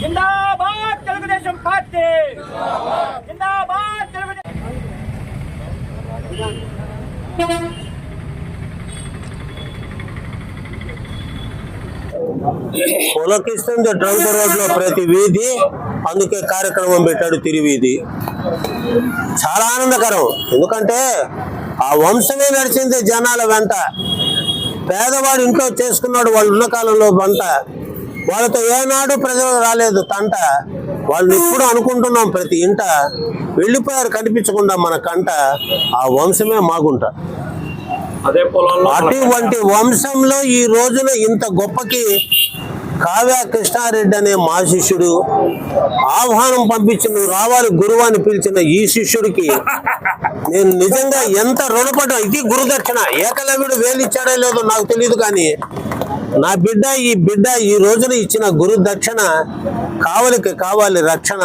జిందాబాద్ Telugu Desam party. జిందాబాద్ తెలుగుదేశం పులకిస్తుంది trunk రోడ్లో ప్రతి వీధి అందుకే కార్యక్రమం పెట్టాడు తిరి వీధి చాలా ఆనందకరం. ఎందుకంటే ఆ వంశమే నడిచింది జనాల వెంట. పేదవాడు ఇంట్లో చేసుకున్నాడు వాళ్ళు ఉన్న కాలంలో వంట వాళ్ళతో ఏనాడు ప్రజలు రాలేదు తంట. వాళ్ళు ఇప్పుడు అనుకుంటున్నాం ప్రతి ఇంట వెళ్ళిపోయారు కనిపించకుండా మన కంట. ఆ వంశమే మాగుంట. అటువంటి వంశంలో ఈ రోజున ఇంత గొప్పకి కావ్య కృష్ణారెడ్డి అనే మా శిష్యుడు ఆహ్వానం పంపించిన రావాలి గురువు అని పిలిచిన ఈ శిష్యుడికి నేను నిజంగా ఎంత రుణపడ్డా? ఇది గురుదక్షిణ. ఏకలవ్యుడు వేలిచ్చాడో లేదో నాకు తెలియదు కానీ నా బిడ్డ ఈ బిడ్డ ఈ రోజున ఇచ్చిన గురుదక్షిణ కావలికి కావాలి రక్షణ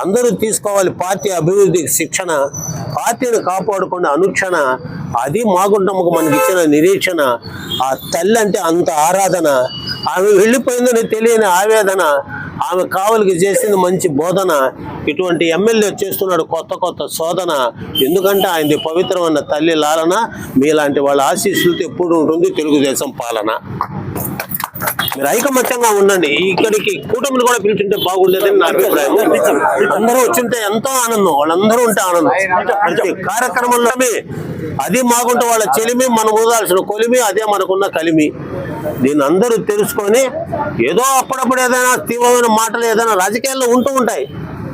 అందరూ తీసుకోవాలి పార్టీ అభివృద్ధికి శిక్షణ పార్టీని కాపాడుకునే అనుక్షణ అది మాగుంటమ్మకు మనకి ఇచ్చిన నిరీక్షణ ఆ తల్లి అంటే అంత ఆరాధన ఆమె వెళ్ళిపోయిందని తెలియని ఆవేదన ఆమె కావలికి చేసింది మంచి బోధన ఇటువంటి ఎమ్మెల్యే చేస్తున్నాడు కొత్త కొత్త శోధన ఎందుకంటే ఆయనది పవిత్రమైన తల్లి లాలన మీలాంటి వాళ్ళ ఆశీస్సులతో ఎప్పుడు ఉంటుంది తెలుగుదేశం పాలన. మీరు ఐకమత్యంగా ఉండండి. ఇక్కడికి కూటమిని కూడా పిలిచింటే బాగుండేదని నా అభిప్రాయం. అందరూ వచ్చింటే ఎంతో ఆనందం. వాళ్ళందరూ ఉంటే ఆనందం. ప్రతి కార్యక్రమంలో అది మాకుంటే వాళ్ళ చెలిమి మనం ఊదాల్సిన కొలిమి అదే మనకున్న కలిమి. దీన్ని అందరూ తెలుసుకొని ఏదో అప్పుడప్పుడు ఏదైనా తీవ్రమైన మాటలు ఏదైనా రాజకీయాల్లో ఉంటూ ఉంటాయి.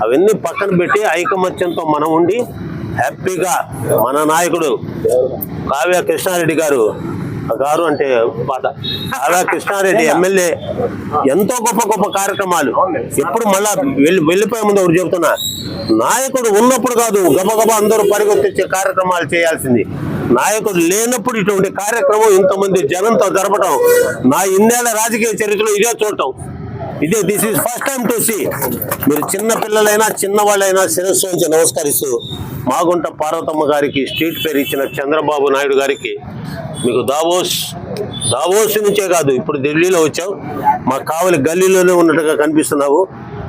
అవన్నీ పక్కన పెట్టి ఐకమత్యంతో మనం ఉండి హ్యాపీగా మన నాయకుడు కావ్య కృష్ణారెడ్డి గారు గారు అంటే పాత కావ్య కృష్ణారెడ్డి ఎమ్మెల్యే. ఎంతో గొప్ప గొప్ప కార్యక్రమాలు. ఎప్పుడు మళ్ళా వెళ్ళి వెళ్ళిపోయే ముందు ఒకటి చెబుతున్నా నాయకుడు ఉన్నప్పుడు కాదు గబగబా అందరూ పరిగెత్తించే కార్యక్రమాలు చేయాల్సింది. నాయకుడు లేనప్పుడు ఇటువంటి కార్యక్రమం ఇంతమంది జనంతో జరపడం నా ఇన్నేళ్ళ రాజకీయ చరిత్రలో ఇదే చూడటం. ఇదే this is first time to see మీరు చిన్న పిల్లలైనా చిన్నవాళ్ళైనా శిరస్సు నుంచి నమస్కరిస్తూ మాగుంట పార్వతమ్మ గారికి స్ట్రీట్ పేరు ఇచ్చిన చంద్రబాబు నాయుడు గారికి మీకు దావోస్ దావోస్ నుంచే కాదు ఇప్పుడు ఢిల్లీలో వచ్చావు మా కావలి గల్లీలోనే ఉన్నట్టుగా కనిపిస్తున్నావు.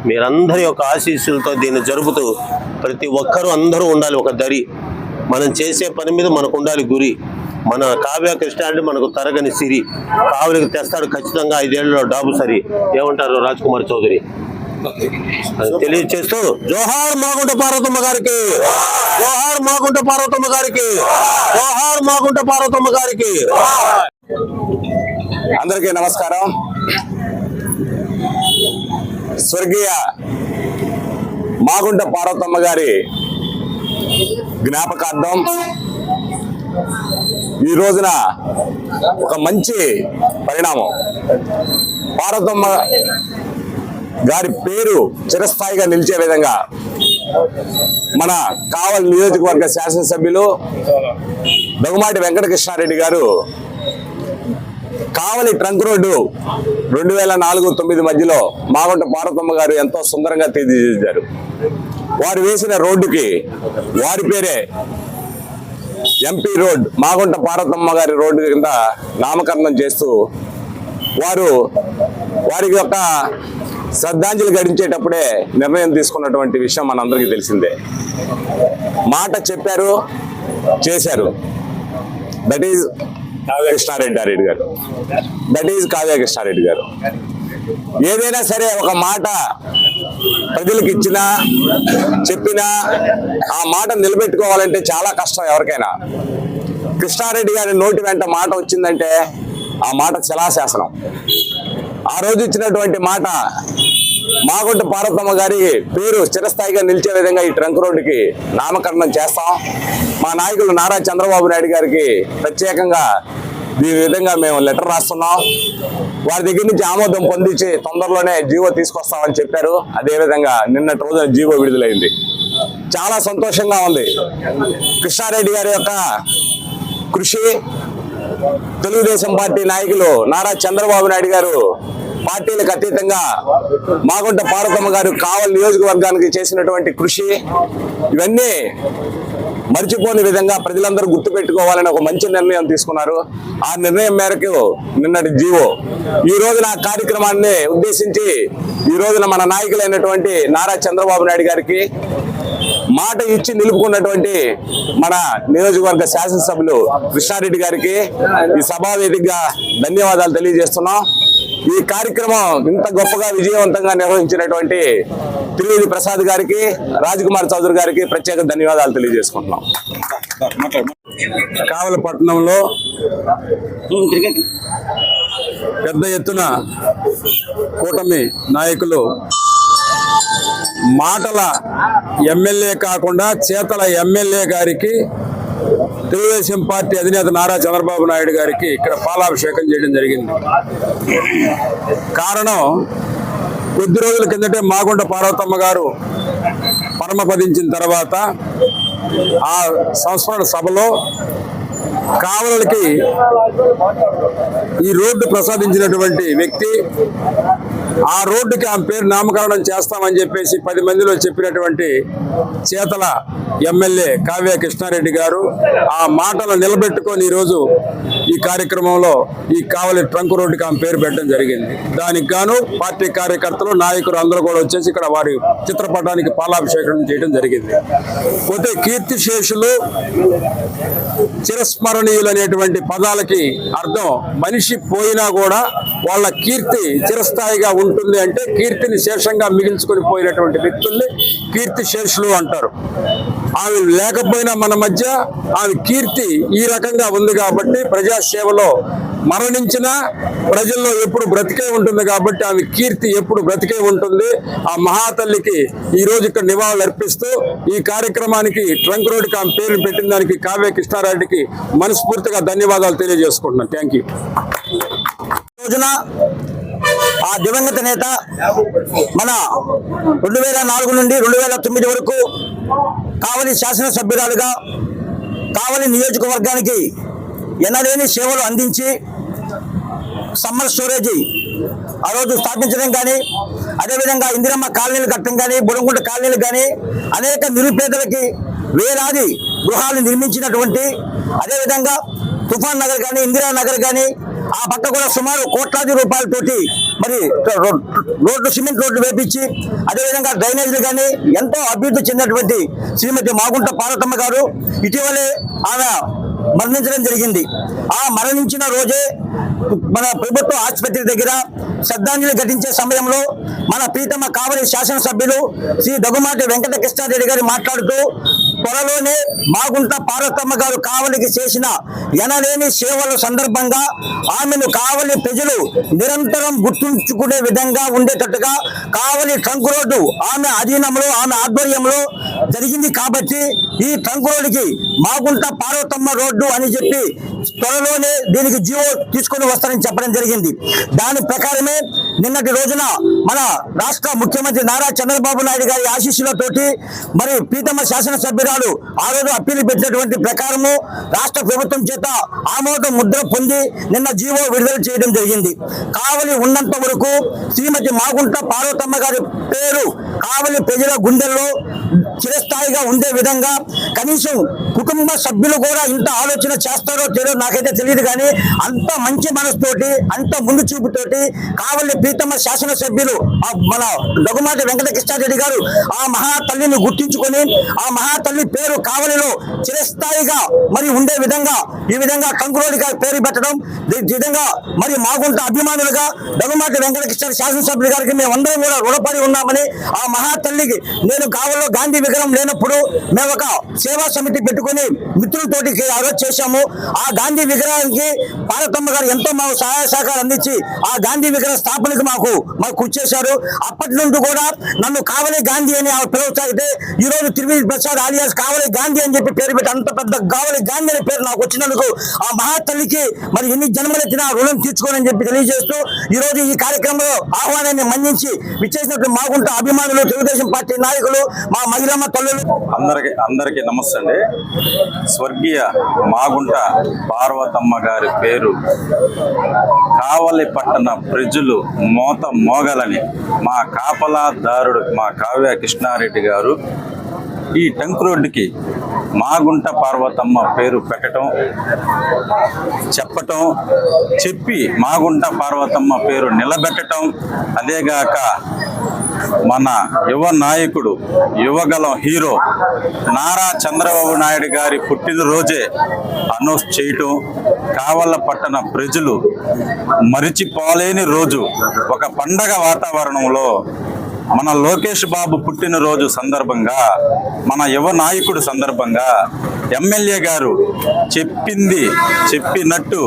మీరందరి యొక్క ఆశీస్సులతో దీన్ని జరుపుతూ ప్రతి ఒక్కరూ అందరూ ఉండాలి ఒక దరి. మనం చేసే పని మీద మనకు ఉండాలి గురి. మన కావ్య కృష్ణ మనకు తరగని సిరి. కావులకి తెస్తాడు ఖచ్చితంగా ఐదేళ్ళలో డాబు సరి. ఏమంటారు రాజ్ కుమార్ చౌదరి? అది తెలియజేస్తూ జోహార్ మాగుంట పార్వతమ్మ గారికి జోహార్ మాగుంట పార్వతమ్మ గారికి జోహార్ మాగుంట పార్వతమ్మ గారికి. అందరికీ నమస్కారం. స్వర్గీయ మాగుంట పార్వతమ్మ గారి జ్ఞాపకార్థం ఈ రోజున ఒక మంచి పరిణామం. పార్వతమ్మ గారి పేరు చిరస్థాయిగా నిలిచే విధంగా మన కావలి నియోజకవర్గ శాసనసభ్యులు దగ్గుమాటి వెంకటకృష్ణారెడ్డి గారు కావలి ట్రంక్ రోడ్డు రెండు వేల నాలుగు తొమ్మిది మధ్యలో మాగుంట పార్వతమ్మ గారు ఎంతో సుందరంగా తీర్చిదిద్దారు. వారు వేసిన రోడ్డుకి వారి పేరే ఎంపీ రోడ్ మాగుంట పార్వతమ్మ గారి రోడ్డు కింద నామకరణం చేస్తూ వారు వారి యొక్క శ్రద్ధాంజలి గడించేటప్పుడే నిర్ణయం తీసుకున్నటువంటి విషయం మనందరికీ తెలిసిందే. మాట చెప్పారు చేశారు. దట్ ఈజ్ కృష్ణారెడ్డి రెడ్డి గారు. దట్ ఈజ్ కావ్య కృష్ణారెడ్డి గారు. ఏదైనా సరే ఒక మాట ప్రజలకు ఇచ్చినా చెప్పినా ఆ మాట నిలబెట్టుకోవాలంటే చాలా కష్టం ఎవరికైనా. కృష్ణారెడ్డి గారి నోటి వెంట మాట వచ్చిందంటే ఆ మాట శిలాశాసనం. ఆ రోజు ఇచ్చినటువంటి మాట మాగుంట పార్వతమ్మ గారి పేరు చిరస్థాయిగా నిలిచే విధంగా ఈ ట్రంక్ రోడ్డుకి నామకరణం చేస్తాం. మా నాయకులు నారా చంద్రబాబు నాయుడు గారికి ప్రత్యేకంగా దీని విధంగా మేము లెటర్ రాస్తున్నాం. వారి దగ్గర నుంచి ఆమోదం పొందించి తొందరలోనే జీవో తీసుకొస్తామని చెప్పారు. అదేవిధంగా నిన్నటి రోజున జీవో విడుదలైంది. చాలా సంతోషంగా ఉంది. కృష్ణారెడ్డి గారి యొక్క కృషి తెలుగుదేశం పార్టీ నాయకులు నారా చంద్రబాబు నాయుడు గారు పార్టీలకు అతీతంగా మాగుంట పార్వతమ్మ గారు కావలి నియోజకవర్గానికి చేసినటువంటి కృషి ఇవన్నీ మర్చిపోని విధంగా ప్రజలందరూ గుర్తుపెట్టుకోవాలని ఒక మంచి నిర్ణయం తీసుకున్నారు. ఆ నిర్ణయం మేరకు నిన్నటి జీవో ఈ రోజున కార్యక్రమాన్ని ఉద్దేశించి ఈ రోజున మన నాయకులైనటువంటి నారా చంద్రబాబు నాయుడు గారికి మాట ఇచ్చి నిలుపుకున్నటువంటి మన నియోజకవర్గ శాసనసభ్యులు కృష్ణారెడ్డి గారికి ఈ సభావేదికగా ధన్యవాదాలు తెలియజేస్తున్నాం. ఈ కార్యక్రమం ఇంత గొప్పగా విజయవంతంగా నిర్వహించినటువంటి త్రివేది ప్రసాద్ గారికి రాజ్కుమార్ చౌదరి గారికి ప్రత్యేక ధన్యవాదాలు తెలియజేసుకుంటున్నాం. కావలపట్నంలో పెద్ద ఎత్తున కూటమి నాయకులు మాటల ఎమ్మెల్యే కాకుండా చేతల ఎమ్మెల్యే గారికి తెలుగుదేశం పార్టీ అధినేత నారా చంద్రబాబు నాయుడు గారికి ఇక్కడ పాలాభిషేకం చేయడం జరిగింది. కారణం కొద్ది రోజుల కిందటే మాగుంట పార్వతమ్మ గారు పరమపదించిన తర్వాత ఆ సంస్మరణ సభలో కావలకి ఈ రోడ్డు ప్రసాదించినటువంటి వ్యక్తి ఆ రోడ్డుకి ఆమె పేరు నామకరణం చేస్తామని చెప్పేసి పది మందిలో చెప్పినటువంటి చేతల ఎమ్మెల్యే కావ్య కృష్ణారెడ్డి గారు ఆ మాటలు నిలబెట్టుకొని ఈరోజు ఈ కార్యక్రమంలో ఈ కావలి ట్రంక్ రోడ్డుకి ఆమె పేరు పెట్టడం జరిగింది. దానికి గాను పార్టీ కార్యకర్తలు నాయకులు అందరూ కూడా వచ్చేసి ఇక్కడ వారి చిత్రపటానికి పాలాభిషేకం చేయడం జరిగింది. పోతే కీర్తిశేషులు చిరస్మరణీయులు అనేటువంటి పదాలకి అర్థం మనిషి పోయినా కూడా వాళ్ళ కీర్తి చిరస్థాయిగా ఉంటుంది అంటే కీర్తిని శేషంగా మిగిల్చుకొని పోయినటువంటి వ్యక్తుల్ని కీర్తి శేషులు అంటారు. ఆమె లేకపోయినా మన మధ్య ఆమె కీర్తి ఈ రకంగా ఉంది కాబట్టి ప్రజాసేవలో మరణించిన ప్రజల్లో ఎప్పుడు బ్రతికే ఉంటుంది కాబట్టి ఆమె కీర్తి ఎప్పుడు బ్రతికే ఉంటుంది. ఆ మహాతల్లికి ఈ ఇక్కడ నివాళులు అర్పిస్తూ ఈ కార్యక్రమానికి ట్రంక్ రోడ్డుకి ఆమె పేర్లు పెట్టిన దానికి కావ్య కృష్ణారెడ్డికి మనస్ఫూర్తిగా ధన్యవాదాలు తెలియజేసుకుంటున్నాను. థ్యాంక్ యూ రోజున ఆ దివంగత నేత మన రెండు వేల నాలుగు నుండి రెండు వేల తొమ్మిది వరకు కావలి శాసనసభ్యురాలుగా కావలి నియోజకవర్గానికి ఎనలేని సేవలు అందించి సమ్మర్ స్టోరేజీ ఆ రోజు స్థాపించడం కానీ అదేవిధంగా ఇందిరమ్మ కాలనీలు కట్టడం కానీ బుడంగుంట కాలనీలు కానీ అనేక నిరుపేదలకి వేలాది గృహాలు నిర్మించినటువంటి అదేవిధంగా తుఫాన్ నగర్ కానీ ఇందిరా నగర్ కానీ ఆ పక్క కూడా సుమారు కోట్లాది రూపాయలతోటి మరి రోడ్లు సిమెంట్ రోడ్లు వేపించి అదేవిధంగా డ్రైనేజీలు కానీ ఎంతో అభివృద్ధి చెందినటువంటి శ్రీమతి మాగుంట పార్వతమ్మ గారు ఇటీవలే ఆమె మరణించడం జరిగింది. ఆ మరణించిన రోజే మన ప్రభుత్వ ఆసుపత్రి దగ్గర శ్రద్ధాంజలి ఘటించే సమయంలో మన ప్రీతమ కావలి శాసనసభ్యులు శ్రీ దగ్గుమాటి వెంకట కృష్ణారెడ్డి గారు మాట్లాడుతూ త్వరలోనే మాగుంట పార్వతమ్మ గారు కావలికి చేసిన ఎనలేని సేవల సందర్భంగా ఆమెను కావలి ప్రజలు నిరంతరం గుర్తుంచుకునే విధంగా ఉండేటట్టుగా కావలి ట్రంక్ రోడ్డు ఆమె అధీనంలో ఆమె ఆధ్వర్యంలో జరిగింది కాబట్టి ఈ ట్రంక్ రోడ్డుకి మాగుంట పార్వతమ్మ రోడ్డు అని చెప్పి త్వరలోనే దీనికి జీవో తీసుకొని వస్తారని చెప్పడం జరిగింది. దాని ప్రకారమే నిన్నటి రోజున మన రాష్ట్ర ముఖ్యమంత్రి నారా చంద్రబాబు నాయుడు గారి ఆశీస్సులతోటి మరి ప్రీతమ శాసనసభ్యురాలు ఆ రోజు అప్పీలు పెట్టినటువంటి ప్రకారము రాష్ట్ర ప్రభుత్వం చేత ఆమోదం ముద్ర పొంది నిన్న జీవో విడుదల చేయడం జరిగింది. కావలి ఉన్నంత వరకు శ్రీమతి మాగుంట పార్వతమ్మ గారి పేరు కావలి ప్రజల గుండెల్లో చిరస్థాయిగా ఉండే విధంగా కనీసం కుటుంబ సభ్యులు కూడా ఇంత ఆలోచన చేస్తారో తెలియదో నాకైతే తెలియదు కానీ అంత మంచి మనసుతోటి అంత ముందు చూపుతోటి కావలి ప్రీతమ్మ శాసనసభ్యులు మన లఘుమాటి వెంకటకృష్ణారెడ్డి గారు ఆ మహా తల్లిని గుర్తించుకొని ఆ మహా తల్లి పేరు కావలిలో చిరస్థాయిగా మరి ఉండే విధంగా ఈ విధంగా కంకురోడి గారి పేరు పెట్టడం ఈ విధంగా మరి మాగుంట అభిమానులుగా లఘుమాటి వెంకటకృష్ణ శాసనసభ్యుల శాసనసభ్యులు గారికి మేమందరం కూడా రుణపడి ఉన్నామని ఆ మహా తల్లికి నేను కావల్లో గాంధీ విగ్రహం లేనప్పుడు మేము ఒక సేవా సమితి పెట్టుకొని మిత్రులతోటి ఆ రోజు చేశాము. ఆ గాంధీ విగ్రహానికి పార్వతమ్మ గారు ఎంతో మాకు సహాయ సహకారం అందించి ఆ గాంధీ విగ్రహ స్థాపనకు మాకు మాకు కృషి చేశారు. అప్పటి నుండి కూడా నన్ను కావలి గాంధీ అని ఆ పిలువసాగితే ఈ రోజు తిరుమల ప్రసాద్ ఆలియాస్ కావలి గాంధీ అని చెప్పి పేరు పెట్టి అంత పెద్ద కావలి గాంధీ అనే పేరు నాకు వచ్చినందుకు ఆ మహాతల్లికి మరి ఎన్ని జన్మలెత్తినా రుణం తీర్చుకోనని చెప్పి తెలియజేస్తూ ఈ రోజు ఈ కార్యక్రమంలో ఆహ్వానాన్ని మన్నించి విచ్చేసినట్టు మాగుంట అభిమానులు తెలుగుదేశం పార్టీ నాయకులు మా మహిళమ్మ తల్లులు అందరికి అందరికీ నమస్తే అండి. స్వర్గీయ మాగుంట పార్వతమ్మ గారి పేరు కావలి పట్టణ ప్రజలు మోత మోగలని మా కాపలాదారుడు మా కావ్య కృష్ణారెడ్డి గారు ఈ టంక్ రోడ్డుకి మాగుంట పార్వతమ్మ పేరు పెట్టడం చెప్పటం చెప్పి మాగుంట పార్వతమ్మ పేరు నిలబెట్టడం అదేగాక మన యువ నాయకుడు యువగలం హీరో నారా చంద్రబాబు నాయుడు గారి పుట్టినరోజే అనౌన్స్ చేయటం కావల పట్టణ ప్రజలు మరిచిపోలేని రోజు. ఒక పండగ వాతావరణంలో మన లోకేష్ బాబు పుట్టినరోజు సందర్భంగా మన యువ నాయకుడు సందర్భంగా ఎమ్మెల్యే గారు చెప్పింది చెప్పినట్టు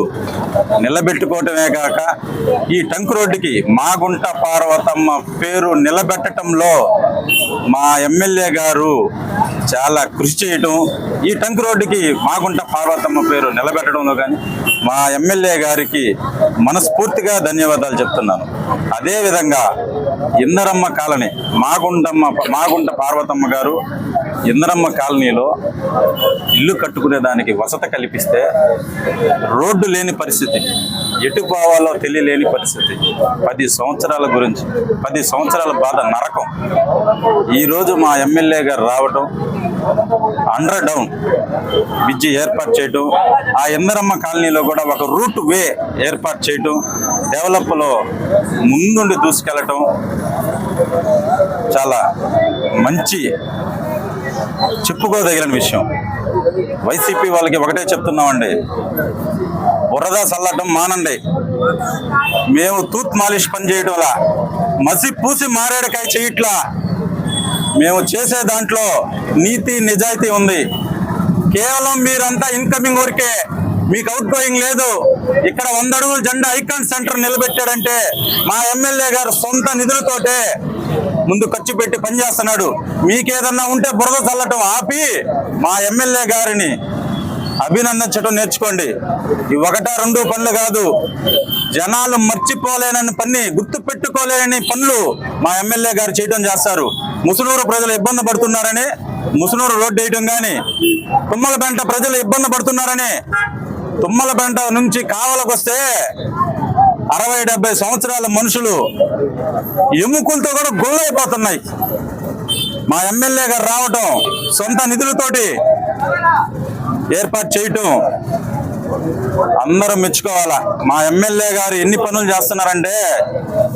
నిలబెట్టుకోవటమే కాక ఈ టంక్ రోడ్డుకి మాగుంట పార్వతమ్మ పేరు నిలబెట్టడంలో మా ఎమ్మెల్యే గారు చాలా కృషి చేయటం ఈ టంక్ రోడ్డుకి మాగుంట పార్వతమ్మ పేరు నిలబెట్టడంలో కానీ మా ఎమ్మెల్యే గారికి మనస్ఫూర్తిగా ధన్యవాదాలు చెప్తున్నాను. అదేవిధంగా ఇందరమ్మ కాలనీ మాగుండమ్మ మాగుంట పార్వతమ్మ గారు ఇందరమ్మ కాలనీలో ఇల్లు కట్టుకునే దానికి వసత కల్పిస్తే రోడ్డు లేని పరిస్థితి. ఎటు పోవాలో తెలియలేని పరిస్థితి. పది సంవత్సరాల గురించి పది సంవత్సరాల బాధ నరకం. ఈరోజు మా ఎమ్మెల్యే గారు రావటం అండర్ డౌన్ బ్రిడ్జి ఏర్పాటు చేయటం ఆ ఇందరమ్మ కాలనీలో కూడా ఒక రూట్ వే ఏర్పాటు చేయటం డెవలప్లో ముందుండి దూసుకెళ్ళటం చాలా మంచి చెప్పుకోదగిన విషయం. వైసీపీ వాళ్ళకి ఒకటే చెప్తున్నామండి. బురద చల్లటం మానండి. మేము తూత్ మాలిష్ పని చేయడంలా మసి పూసి మారేడుకాయ చేయట్లా. మేము చేసే దాంట్లో నీతి నిజాయితీ ఉంది. కేవలం మీరంతా ఇన్కమింగ్ ఊరికే. మీకు అవుట్ గోయింగ్ లేదు. ఇక్కడ వంద అడుగుల జెండా ఐకాన్ సెంటర్ నిలబెట్టాడంటే మా ఎమ్మెల్యే గారు సొంత నిధులతోటే ముందు ఖర్చు పెట్టి పనిచేస్తున్నాడు మీకేదన్నా ఉంటే బురద చల్లటం ఆపి మా ఎమ్మెల్యే గారిని అభినందించడం నేర్చుకోండి. ఇవి ఒకటా రెండు పనులు కాదు. జనాలు మర్చిపోలేనని పని గుర్తు పెట్టుకోలేని పనులు మా ఎమ్మెల్యే గారు చేయడం చేస్తారు. ముసునూరు ప్రజలు ఇబ్బంది పడుతున్నారని ముసునూరు రోడ్డు వేయటం కానీ తుమ్మలపెంట ప్రజలు ఇబ్బంది పడుతున్నారని తుమ్మలపెంట నుంచి కావలకు వస్తే అరవై డెబ్బై సంవత్సరాల మనుషులు ఎముకలతో కూడా గుళ్ళైపోతున్నాయి మా ఎమ్మెల్యే గారు రావటం సొంత నిధులతోటి ఏర్పాటు చేయటం అందరం మెచ్చుకోవాలా? మా ఎమ్మెల్యే గారు ఎన్ని పనులు చేస్తున్నారంటే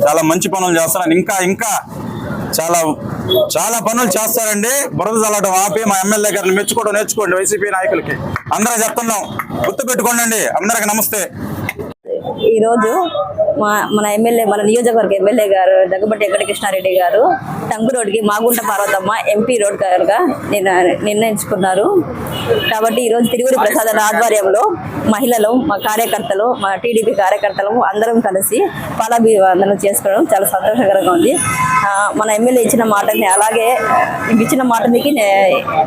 చాలా మంచి పనులు చేస్తున్నారు. ఇంకా ఇంకా చాలా చాలా పనులు చేస్తారండి. బురద చల్లడం ఆపి మా ఎమ్మెల్యే గారిని మెచ్చుకోవడం నేర్చుకోండి వైసీపీ నాయకులకి. అందరూ చెప్తున్నాం. గుర్తుపెట్టుకోండి అందరికి నమస్తే. ఈరోజు మా మన ఎమ్మెల్యే మన నియోజకవర్గ ఎమ్మెల్యే గారు దగ్గుబట్టి వెంకటకృష్ణారెడ్డి గారు టంగు రోడ్కి మాగుంట పార్వతమ్మ ఎంపీ రోడ్ గారుగా నిర్ణ- నిర్ణయించుకున్నారు. కాబట్టి ఈ రోజు తిరువురి ఆధ్వర్యంలో మహిళలు మా కార్యకర్తలు మా టీడీపీ కార్యకర్తలు అందరం కలిసి పాలాభివందనం చేసుకోవడం చాలా సంతోషకరంగా ఉంది. మన ఎమ్మెల్యే ఇచ్చిన మాటని అలాగే ఇచ్చిన మాట మీకు నే-